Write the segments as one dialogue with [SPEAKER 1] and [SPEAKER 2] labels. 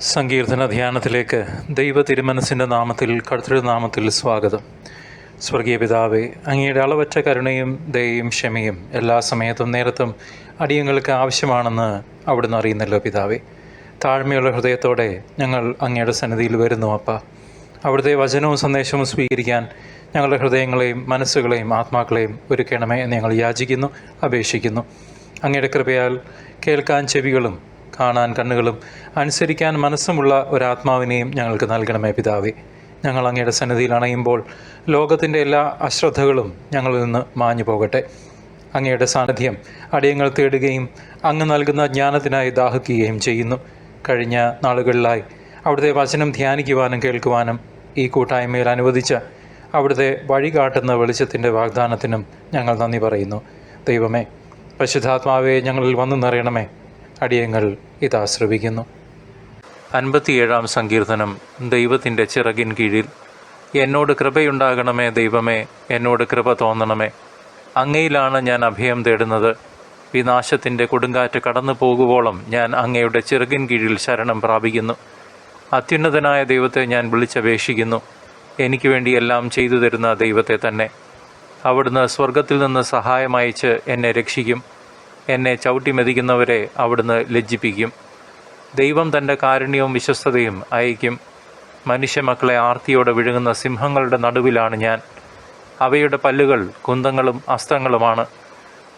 [SPEAKER 1] സങ്കീർത്തന ധ്യാനത്തിലേക്ക് ദൈവ തിരുമനസിന്റെ നാമത്തിൽ കർത്തൃനാമത്തിൽ സ്വാഗതം. സ്വർഗീയ പിതാവേ അങ്ങയുടെ അളവറ്റ കരുണയും ദയയും ക്ഷമയും എല്ലാ സമയത്തും നേരത്തും അടിയങ്ങൾക്ക് ആവശ്യമാണെന്ന് അവിടുന്ന് അറിയുന്നല്ലോ പിതാവേ. താഴ്മയുള്ള ഹൃദയത്തോടെ ഞങ്ങൾ അങ്ങയുടെ സന്നിധിയിൽ വരുന്നു അപ്പ. അവിടുത്തെ വചനവും സന്ദേശവും സ്വീകരിക്കാൻ ഞങ്ങളുടെ ഹൃദയങ്ങളെയും മനസ്സുകളെയും ആത്മാക്കളെയും ഒരുക്കണമേ എന്ന് ഞങ്ങൾ യാചിക്കുന്നു അപേക്ഷിക്കുന്നു. അങ്ങയുടെ കൃപയാൽ കേൾക്കാൻ ചെവികളും കാണാൻ കണ്ണുകളും അനുസരിക്കാൻ മനസ്സുമുള്ള ഒരാത്മാവിനെയും ഞങ്ങൾക്ക് നൽകണമേ പിതാവേ. ഞങ്ങൾ അങ്ങയുടെ സന്നിധിയിൽ അണയുമ്പോൾ ലോകത്തിന്റെ എല്ലാ അശ്രദ്ധകളും ഞങ്ങളിൽ നിന്ന് മാഞ്ഞു പോകട്ടെ. അങ്ങയുടെ സാന്നിധ്യം അടിയങ്ങൾ തേടുകയും അങ്ങ് നൽകുന്ന ജ്ഞാനത്തിനായി ദാഹിക്കുകയും ചെയ്യുന്നു. കഴിഞ്ഞ നാളുകളിലായി അവിടുത്തെ വചനം ധ്യാനിക്കുവാനും കേൾക്കുവാനും ഈ കൂട്ടായ്മയിൽ അനുവദിച്ച അവിടുത്തെ വഴികാട്ടുന്ന വെളിച്ചത്തിന്റെ വാഗ്ദാനത്തിനും ഞങ്ങൾ നന്ദി പറയുന്നു. ദൈവമേ പരിശുദ്ധാത്മാവെ ഞങ്ങളിൽ വന്നു നിറയണമേ. അടിയങ്ങൾ ഇതാ ശ്രവിക്കുന്നു. അൻപത്തിയേഴാം സങ്കീർത്തനം ദൈവത്തിന്റെ ചിറകിൻ കീഴിൽ. എന്നോട് കൃപയുണ്ടാകണമേ ദൈവമേ എന്നോട് കൃപ തോന്നണമേ. അങ്ങയിലാണ് ഞാൻ അഭയം തേടുന്നത്. വിനാശത്തിന്റെ കൊടുങ്കാറ്റ് കടന്നു പോകുവോളം ഞാൻ അങ്ങയുടെ ചിറകിൻ കീഴിൽ ശരണം പ്രാപിക്കുന്നു. അത്യുന്നതനായ ദൈവത്തെ ഞാൻ വിളിച്ചപേക്ഷിക്കുന്നു. എനിക്ക് വേണ്ടി എല്ലാം ചെയ്തു തരുന്ന ദൈവത്തെ തന്നെ. അവിടുന്ന് സ്വർഗത്തിൽ നിന്ന് സഹായമയച്ച് എന്നെ രക്ഷിക്കും. എന്നെ ചവിട്ടി മെതിക്കുന്നവരെ അവിടുന്ന് ലജ്ജിപ്പിക്കും. ദൈവം തന്റെ കാരുണ്യവും വിശ്വസ്തതയും അയക്കും മനുഷ്യമക്കളെ ആർത്തിയോടെ വിഴുങ്ങുന്ന സിംഹങ്ങളുടെ നടുവിലാണ് ഞാൻ. അവയുടെ പല്ലുകൾ കുന്തങ്ങളും അസ്ത്രങ്ങളുമാണ്.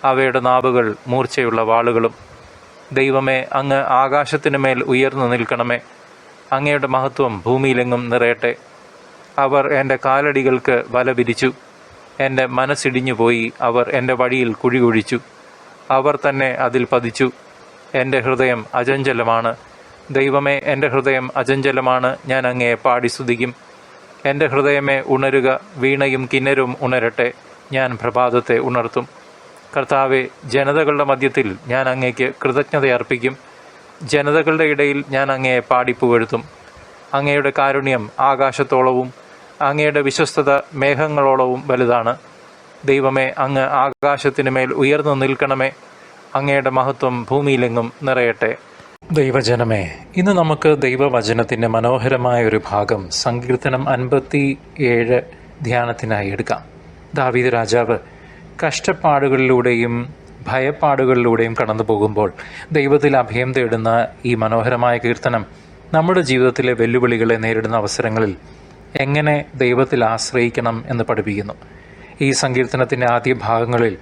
[SPEAKER 1] അവയുടെ നാവുകൾ മൂർച്ചയുള്ള വാളുകളും. ദൈവമേ അങ്ങ് ആകാശത്തിനു മേൽ ഉയർന്നു നിൽക്കണമേ. അങ്ങയുടെ മഹത്വം ഭൂമിയിലെങ്ങും നിറയട്ടെ. അവർ എന്റെ കാലടികൾക്ക് വല വിരിച്ചു എന്റെ മനസ്സിടിഞ്ഞു പോയി അവർ എന്റെ വഴിയിൽ കുഴി കുഴിച്ചു അവർ തന്നെ അതിൽ പതിച്ചു. എന്റെ ഹൃദയം അചഞ്ചലമാണ്. ദൈവമേ എന്റെ ഹൃദയം അചഞ്ചലമാണ്. ഞാൻ അങ്ങയെ പാടി സ്തുതിക്കും. എന്റെ ഹൃദയമേ ഉണരുക വീണയും കിന്നരും ഉണരട്ടെ. ഞാൻ പ്രഭാതത്തെ ഉണർത്തും. കർത്താവെ ജനതകളുടെ മധ്യത്തിൽ ഞാൻ അങ്ങേക്ക് കൃതജ്ഞതയർപ്പിക്കും. ജനതകളുടെ ഇടയിൽ ഞാൻ അങ്ങയെ പാടിപ്പുകഴ്ത്തും അങ്ങയുടെ കാരുണ്യം ആകാശത്തോളവും അങ്ങയുടെ വിശ്വസ്തത മേഘങ്ങളോളവും വലുതാണ്. ദൈവമേ അങ്ങ് ആകാശത്തിന് മേൽ ഉയർന്നു നിൽക്കണമേ. അങ്ങയുടെ മഹത്വം ഭൂമിയിലെങ്ങും നിറയട്ടെ. ദൈവജനമേ ഇന്ന് നമുക്ക് ദൈവവചനത്തിന്റെ മനോഹരമായ ഒരു ഭാഗം സങ്കീർത്തനം അൻപത്തി ഏഴ് ധ്യാനത്തിനായി എടുക്കാം. ദാവീദ് രാജാവ് കഷ്ടപ്പാടുകളിലൂടെയും ഭയപ്പാടുകളിലൂടെയും കടന്നു പോകുമ്പോൾ ദൈവത്തിൽ അഭയം തേടുന്ന ഈ മനോഹരമായ കീർത്തനം നമ്മുടെ ജീവിതത്തിലെ വെല്ലുവിളികളെ നേരിടുന്ന അവസരങ്ങളിൽ എങ്ങനെ ദൈവത്തിൽ ആശ്രയിക്കണം എന്ന് പഠിപ്പിക്കുന്നു. ഈ സങ്കീർത്തനത്തിന്റെ ആദ്യ ഭാഗങ്ങളിൽ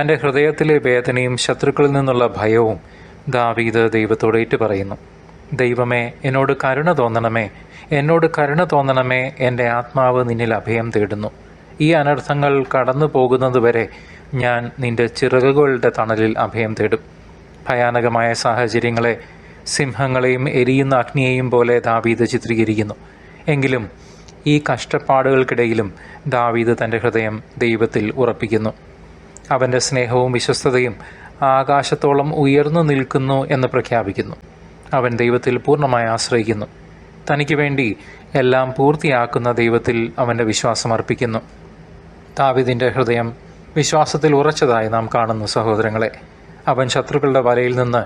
[SPEAKER 1] തന്റെ ഹൃദയത്തിലെ വേദനയും ശത്രുക്കളിൽ നിന്നുള്ള ഭയവും ദാവീദ് ദൈവത്തോട് ഏറ്റുപറയുന്നു. ദൈവമേ എന്നോട് കരുണ തോന്നണമേ. എന്നോട് കരുണ തോന്നണമേ. എന്റെ ആത്മാവ് നിന്നിൽ അഭയം തേടുന്നു. ഈ അനർത്ഥങ്ങൾ കടന്നു പോകുന്നതുവരെ ഞാൻ നിന്റെ ചിറകുകളുടെ തണലിൽ അഭയം തേടും. ഭയാനകമായ സാഹചര്യങ്ങളെ സിംഹങ്ങളെയും എരിയുന്ന അഗ്നിയെയും പോലെ ദാവീദ് ചിത്രീകരിക്കുന്നു. എങ്കിലും ഈ കഷ്ടപ്പാടുകൾക്കിടയിലും ദാവീദ് തന്റെ ഹൃദയം ദൈവത്തിൽ ഉറപ്പിക്കുന്നു. അവന്റെ സ്നേഹവും വിശ്വസ്തതയും ആകാശത്തോളം ഉയർന്നു നിൽക്കുന്നു എന്ന് പ്രഖ്യാപിക്കുന്നു. അവൻ ദൈവത്തിൽ പൂർണമായി ആശ്രയിക്കുന്നു. തനിക്ക് വേണ്ടി എല്ലാം പൂർത്തിയാക്കുന്ന ദൈവത്തിൽ അവന്റെ വിശ്വാസം അർപ്പിക്കുന്നു. ദാവിദിന്റെ ഹൃദയം വിശ്വാസത്തിൽ ഉറച്ചതായി നാം കാണുന്നു സഹോദരങ്ങളെ. അവൻ ശത്രുക്കളുടെ വലയിൽ നിന്ന്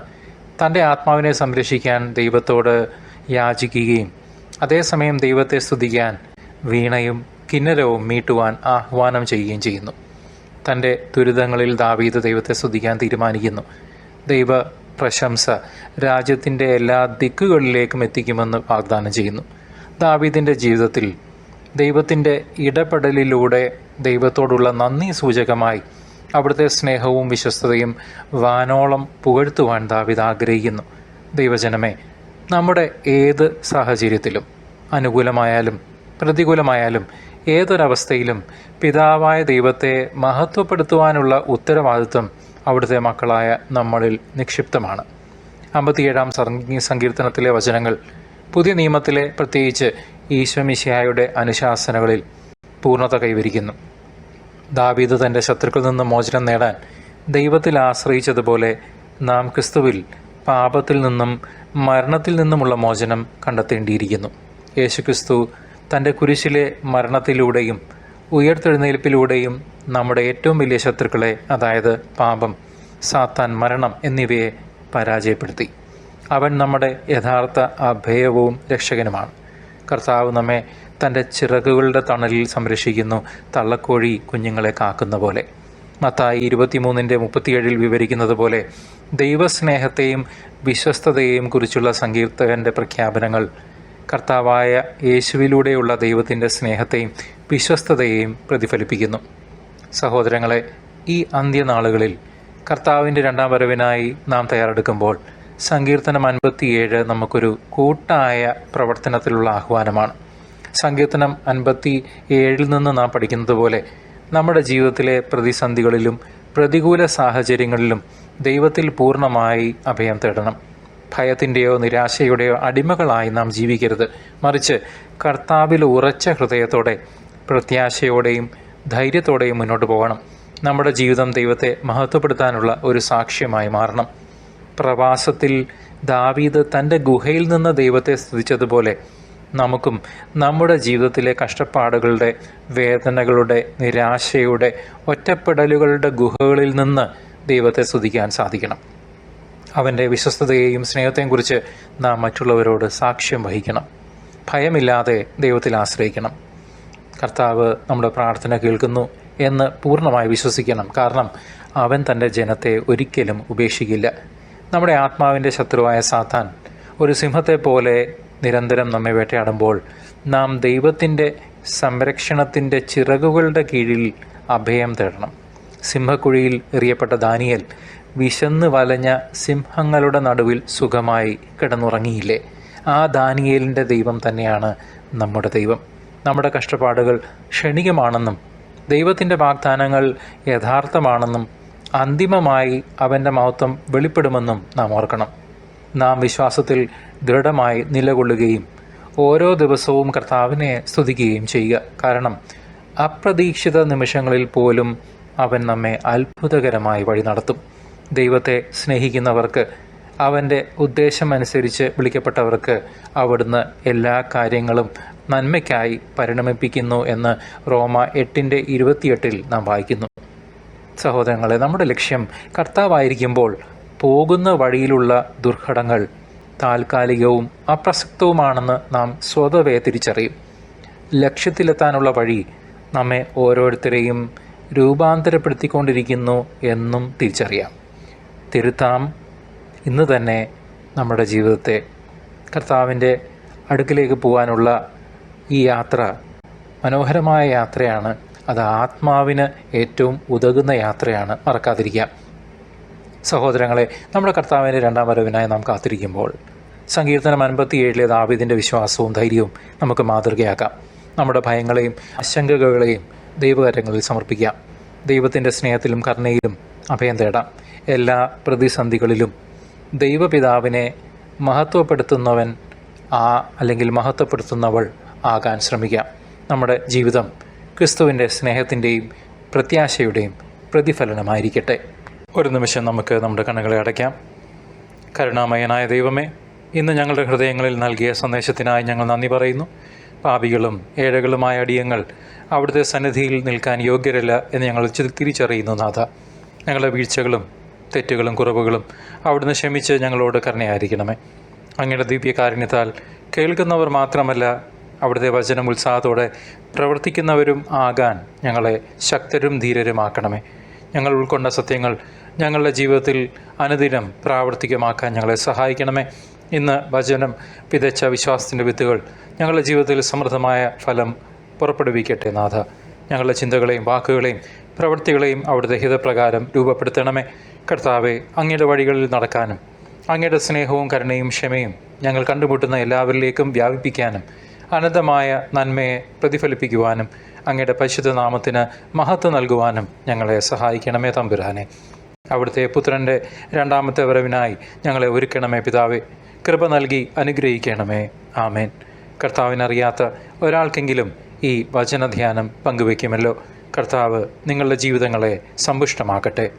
[SPEAKER 1] തന്റെ ആത്മാവിനെ സംരക്ഷിക്കാൻ ദൈവത്തോട് യാചിക്കുകയും അതേസമയം ദൈവത്തെ സ്തുതിക്കാൻ വീണയും കിന്നരവും മീട്ടുവാൻ ആഹ്വാനം ചെയ്യുകയും ചെയ്യുന്നു. തന്റെ ദുരിതങ്ങളിൽ ദാവീദ് ദൈവത്തെ സ്തുതിക്കാൻ തീരുമാനിക്കുന്നു. ദൈവ പ്രശംസ രാജ്യത്തിന്റെ എല്ലാ ദിക്കുകളിലേക്കും എത്തിക്കുമെന്ന് വാഗ്ദാനം ചെയ്യുന്നു. ദാവീദിന്റെ ജീവിതത്തിൽ ദൈവത്തിന്റെ ഇടപെടലിലൂടെ ദൈവത്തോടുള്ള നന്ദി സൂചകമായി അവിടുത്തെ സ്നേഹവും വിശ്വസ്തതയും വാനോളം പുകഴ്ത്തുവാൻ ദാവിദ് ആഗ്രഹിക്കുന്നു. ദൈവജനമേ നമ്മുടെ ഏത് സാഹചര്യത്തിലും അനുകൂലമായാലും പ്രതികൂലമായാലും ഏതൊരവസ്ഥയിലും പിതാവായ ദൈവത്തെ മഹത്വപ്പെടുത്തുവാനുള്ള ഉത്തരവാദിത്വം അവിടുത്തെ മക്കളായ നമ്മളിൽ നിക്ഷിപ്തമാണ്. അമ്പത്തിയേഴാം സങ്കീർത്തനത്തിലെ വചനങ്ങൾ പുതിയ നിയമത്തിലെ പ്രത്യേകിച്ച് ഈശ്വമിശിയായുടെ അനുശാസനകളിൽ പൂർണത കൈവരിക്കുന്നു. ദാവീദ് തന്റെ ശത്രുക്കളിൽ നിന്ന് മോചനം നേടാൻ ദൈവത്തിൽ ആശ്രയിച്ചതുപോലെ നാം ക്രിസ്തുവിൽ പാപത്തിൽ നിന്നും മരണത്തിൽ നിന്നുമുള്ള മോചനം കണ്ടെത്തേണ്ടിയിരിക്കുന്നു. യേശുക്രിസ്തു തന്റെ കുരിശിലെ മരണത്തിലൂടെയും ഉയർത്തെഴുന്നേൽപ്പിലൂടെയും നമ്മുടെ ഏറ്റവും വലിയ ശത്രുക്കളെ അതായത് പാപം സാത്താൻ മരണം എന്നിവയെ പരാജയപ്പെടുത്തി. അവൻ നമ്മുടെ യഥാർത്ഥ അഭയവും രക്ഷകനുമാണ്. കർത്താവ് നമ്മെ തന്റെ ചിറകുകളുടെ തണലിൽ സംരക്ഷിക്കുന്നു തള്ളക്കോഴി കുഞ്ഞുങ്ങളെ കാക്കുന്ന പോലെ. മത്തായി ഇരുപത്തിമൂന്നിന്റെ മുപ്പത്തിയേഴിൽ വിവരിക്കുന്നത് പോലെ ദൈവസ്നേഹത്തെയും വിശ്വസ്തതയെയും കുറിച്ചുള്ള സങ്കീർത്തകന്റെ പ്രഖ്യാപനങ്ങൾ കർത്താവായ യേശുവിലൂടെയുള്ള ദൈവത്തിന്റെ സ്നേഹത്തെയും വിശ്വസ്തതയെയും പ്രതിഫലിപ്പിക്കുന്നു. സഹോദരങ്ങളെ ഈ അന്ത്യനാളുകളിൽ കർത്താവിന്റെ രണ്ടാം വരവിനായി നാം തയ്യാറെടുക്കുമ്പോൾ സങ്കീർത്തനം അൻപത്തിയേഴ് നമുക്കൊരു കൂട്ടായ പ്രവർത്തനത്തിലുള്ള ആഹ്വാനമാണ്. സങ്കീർത്തനം അൻപത്തി ഏഴിൽ നിന്ന് നാം പഠിക്കുന്നത് പോലെ നമ്മുടെ ജീവിതത്തിലെ പ്രതിസന്ധികളിലും പ്രതികൂല സാഹചര്യങ്ങളിലും ദൈവത്തിൽ പൂർണമായി അഭയം തേടണം. ഭയത്തിന്റെയോ നിരാശയുടെയോ അടിമകളായി നാം ജീവിക്കരുത് മറിച്ച് കർത്താവിൽ ഉറച്ച ഹൃദയത്തോടെ പ്രത്യാശയോടെയും ധൈര്യത്തോടെയും മുന്നോട്ട് പോകണം നമ്മുടെ ജീവിതം ദൈവത്തെ മഹത്വപ്പെടുത്താനുള്ള ഒരു സാക്ഷ്യമായി മാറണം പ്രവാസത്തിൽ ദാവീദ് തന്റെ ഗുഹയിൽ നിന്ന് ദൈവത്തെ സ്തുതിച്ചതുപോലെ നമുക്കും നമ്മുടെ ജീവിതത്തിലെ കഷ്ടപ്പാടുകളുടെ വേദനകളുടെ നിരാശയുടെ ഒറ്റപ്പെടലുകളുടെ ഗുഹകളിൽ നിന്ന് ദൈവത്തെ സ്തുതിക്കാൻ സാധിക്കണം അവന്റെ വിശ്വസ്തതയെയും സ്നേഹത്തെയും കുറിച്ച് നാം മറ്റുള്ളവരോട് സാക്ഷ്യം വഹിക്കണം. ഭയമില്ലാതെ ദൈവത്തിൽ ആശ്രയിക്കണം. കർത്താവ് നമ്മുടെ പ്രാർത്ഥന കേൾക്കുന്നു എന്ന് പൂർണമായി വിശ്വസിക്കണം. കാരണം അവൻ തന്റെ ജനത്തെ ഒരിക്കലും ഉപേക്ഷിക്കില്ല. നമ്മുടെ ആത്മാവിന്റെ ശത്രുവായ സാത്താൻ ഒരു സിംഹത്തെ പോലെ നിരന്തരം നമ്മെ വേട്ടയാടുമ്പോൾ നാം ദൈവത്തിന്റെ സംരക്ഷണത്തിന്റെ ചിറകുകളുടെ കീഴിൽ അഭയം തേടണം. സിംഹക്കുഴിയിൽ എറിയപ്പെട്ട ദാനിയൽ വിശന്ന് വലഞ്ഞ സിംഹങ്ങളുടെ നടുവിൽ സുഖമായി കിടന്നുറങ്ങിയില്ലേ? ആ ദാനിയേലിന്റെ ദൈവം തന്നെയാണ് നമ്മുടെ ദൈവം. നമ്മുടെ കഷ്ടപ്പാടുകൾ ക്ഷണികമാണെന്നും ദൈവത്തിന്റെ വാഗ്ദാനങ്ങൾ യഥാർത്ഥമാണെന്നും അന്തിമമായി അവന്റെ മഹത്വം വെളിപ്പെടുമെന്നും നാം ഓർക്കണം. നാം വിശ്വാസത്തിൽ ദൃഢമായി നിലകൊള്ളുകയും ഓരോ ദിവസവും കർത്താവിനെ സ്തുതിക്കുകയും ചെയ്യുക. കാരണം അപ്രതീക്ഷിത നിമിഷങ്ങളിൽ പോലും അവൻ നമ്മെ അത്ഭുതകരമായി വഴി നടത്തും. ദൈവത്തെ സ്നേഹിക്കുന്നവർക്ക് അവന്റെ ഉദ്ദേശമനുസരിച്ച് വിളിക്കപ്പെട്ടവർക്ക് അവിടുന്ന് എല്ലാ കാര്യങ്ങളും നന്മയ്ക്കായി പരിണമിപ്പിക്കുന്നു എന്ന് റോമ എട്ടിന്റെ ഇരുപത്തിയെട്ടിൽ നാം വായിക്കുന്നു. സഹോദരങ്ങളെ നമ്മുടെ ലക്ഷ്യം കർത്താവായിരിക്കുമ്പോൾ പോകുന്ന വഴിയിലുള്ള ദുർഘടങ്ങൾ താൽക്കാലികവും അപ്രസക്തവുമാണെന്ന് നാം സ്വതവേ തിരിച്ചറിയും. ലക്ഷ്യത്തിലെത്താനുള്ള വഴി നമ്മെ ഓരോരുത്തരെയും രൂപാന്തരപ്പെടുത്തിക്കൊണ്ടിരിക്കുന്നു എന്നും തിരിച്ചറിയാം. തിരുത്താം ഇന്ന് തന്നെ നമ്മുടെ ജീവിതത്തെ കർത്താവിന്റെ അടുക്കിലേക്ക് പോകാനുള്ള ഈ യാത്ര മനോഹരമായ യാത്രയാണ്. അത് ആത്മാവിന് ഏറ്റവും ഉതകുന്ന യാത്രയാണ്. മറക്കാതിരിക്കുക സഹോദരങ്ങളെ നമ്മുടെ കർത്താവിന്റെ രണ്ടാം വരവിനായി നാം കാത്തിരിക്കുമ്പോൾ സങ്കീർത്തനം അൻപത്തി ഏഴിലെ ദാവിദിന്റെ വിശ്വാസവും ധൈര്യവും നമുക്ക് മാതൃകയാക്കാം. നമ്മുടെ ഭയങ്ങളെയും ആശങ്കകളെയും ദൈവകരങ്ങളിൽ സമർപ്പിക്കാം ദൈവത്തിന്റെ സ്നേഹത്തിലും കരുണയിലും അഭയം തേടാം. എല്ലാ പ്രതിസന്ധികളിലും ദൈവപിതാവിനെ മഹത്വപ്പെടുത്തുന്നവൻ ആ അല്ലെങ്കിൽ മഹത്വപ്പെടുത്തുന്നവൾ ആകാൻ ശ്രമിക്കാം നമ്മുടെ ജീവിതം ക്രിസ്തുവിന്റെ സ്നേഹത്തിന്റെയും പ്രത്യാശയുടെയും പ്രതിഫലനമായിരിക്കട്ടെ. ഒരു നിമിഷം നമുക്ക് നമ്മുടെ കണ്ണുകളെ അടയ്ക്കാം. കരുണാമയനായ ദൈവമേ ഇന്ന് ഞങ്ങളുടെ ഹൃദയങ്ങളിൽ നൽകിയ സന്ദേശത്തിനായി ഞങ്ങൾ നന്ദി പറയുന്നു. പാപികളും ഏഴകളുമായ അടിയങ്ങൾ അവിടുത്തെ സന്നിധിയിൽ നിൽക്കാൻ യോഗ്യരല്ല എന്ന് ഞങ്ങൾ തിരിച്ചറിയുന്നു നാഥ. ഞങ്ങളുടെ വീഴ്ചകളും തെറ്റുകളും കുറവുകളും അവിടുന്ന് ക്ഷമിച്ച് ഞങ്ങളോട് കരുണയായിരിക്കണമേ. അങ്ങയുടെ ദിവ്യകാരുണ്യത്താൽ കേൾക്കുന്നവർ മാത്രമല്ല അവിടുത്തെ വചനം ഉത്സാഹത്തോടെ പ്രവർത്തിക്കുന്നവരും ആകാൻ ഞങ്ങളെ ശക്തരും ധീരരുമാക്കണമേ. ഞങ്ങൾ ഉൾക്കൊണ്ട സത്യങ്ങൾ ഞങ്ങളുടെ ജീവിതത്തിൽ അനുദിനം പ്രാവർത്തികമാക്കാൻ ഞങ്ങളെ സഹായിക്കണമേ. ഇന്ന് വചനം വിതച്ച വിശ്വാസത്തിന്റെ വിത്തുകൾ ഞങ്ങളുടെ ജീവിതത്തിൽ സമൃദ്ധമായ ഫലം പുറപ്പെടുവിക്കട്ടെ നാഥ. ഞങ്ങളുടെ ചിന്തകളെയും വാക്കുകളെയും പ്രവൃത്തികളെയും അവിടുത്തെ ഹിതപ്രകാരം രൂപപ്പെടുത്തണമേ. കർത്താവെ അങ്ങയുടെ വഴികളിൽ നടക്കാനും അങ്ങയുടെ സ്നേഹവും കരുണയും ക്ഷമയും ഞങ്ങൾ കണ്ടുമുട്ടുന്ന എല്ലാവരിലേക്കും വ്യാപിപ്പിക്കാനും അനന്തമായ നന്മയെ പ്രതിഫലിപ്പിക്കുവാനും അങ്ങയുടെ പരിശുദ്ധ നാമത്തിന് മഹത്വം നൽകുവാനും ഞങ്ങളെ സഹായിക്കണമേ തമ്പുരാനെ. അവിടുത്തെ പുത്രന്റെ രണ്ടാമത്തെ വരവിനായി ഞങ്ങളെ ഒരുക്കണമേ പിതാവേ. കൃപ നൽകി അനുഗ്രഹിക്കണമേ. ആമേൻ. കർത്താവിനറിയാത്ത ഒരാൾക്കെങ്കിലും ഈ വചനധ്യാനം പങ്കുവയ്ക്കുമല്ലോ. കർത്താവ് നിങ്ങളുടെ ജീവിതങ്ങളെ സമ്പുഷ്ടമാക്കട്ടെ.